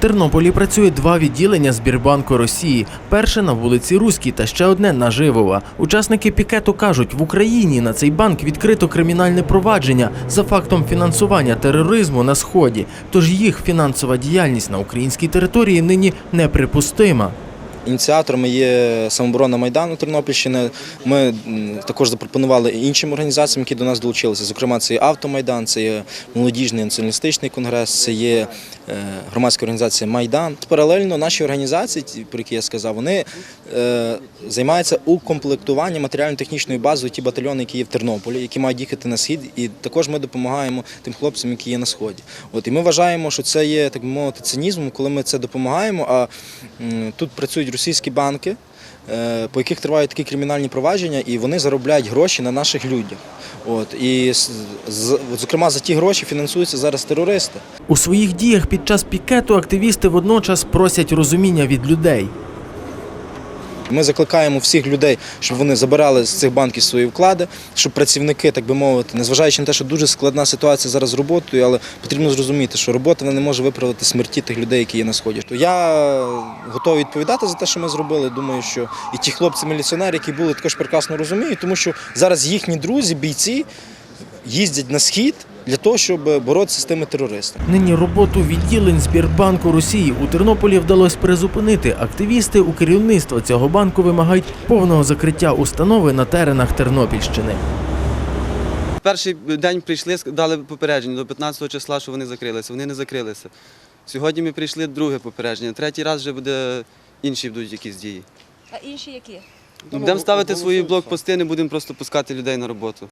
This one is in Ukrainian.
Тернополі працює два відділення Збірбанку Росії. Перше на вулиці Руській та ще одне на Живова. Учасники пікету кажуть, в Україні на цей банк відкрито кримінальне провадження за фактом фінансування тероризму на сході. Тож їх фінансова діяльність на українській території нині неприпустима. Ініціаторами є самооборона Майдану Тернопільщини. Ми також запропонували іншим організаціям, які до нас долучилися. Зокрема, це є Автомайдан, це є молодіжний націоналістичний конгрес, це є е, громадська організація Майдан. Паралельно наші організації, про які я сказав, вони е, займаються укомплектуванням матеріально-технічної бази ті батальйони, які є в Тернополі, які мають їхати на схід, і також ми допомагаємо тим хлопцям, які є на сході. От і ми вважаємо, що це є так би мовити цинізмом, коли ми це допомагаємо. А тут працюють російські банки, е, по яких тривають такі кримінальні провадження, і вони заробляють гроші на наших людях. От і зокрема за ті гроші фінансуються зараз терористи. У своїх діях під час пікету активісти водночас просять розуміння від людей. Ми закликаємо всіх людей, щоб вони забирали з цих банків свої вклади, щоб працівники, так би мовити, незважаючи на те, що дуже складна ситуація зараз з роботою, але потрібно зрозуміти, що робота не може виправити смерті тих людей, які є на сході. То я готовий відповідати за те, що ми зробили. Думаю, що і ті хлопці-міліціонери, які були, також прекрасно розуміють, тому що зараз їхні друзі, бійці їздять на схід для того, щоб боротися з тими терористами. Нині роботу відділень Збірбанку Росії у Тернополі вдалося призупинити. Активісти у керівництва цього банку вимагають повного закриття установи на теренах Тернопільщини. Перший день прийшли, дали попередження до 15 числа, що вони закрилися. Вони не закрилися. Сьогодні ми прийшли друге попередження. Третій раз вже буде інші будуть якісь дії. А інші які? Будемо ставити свої блокпости, не будемо просто пускати людей на роботу.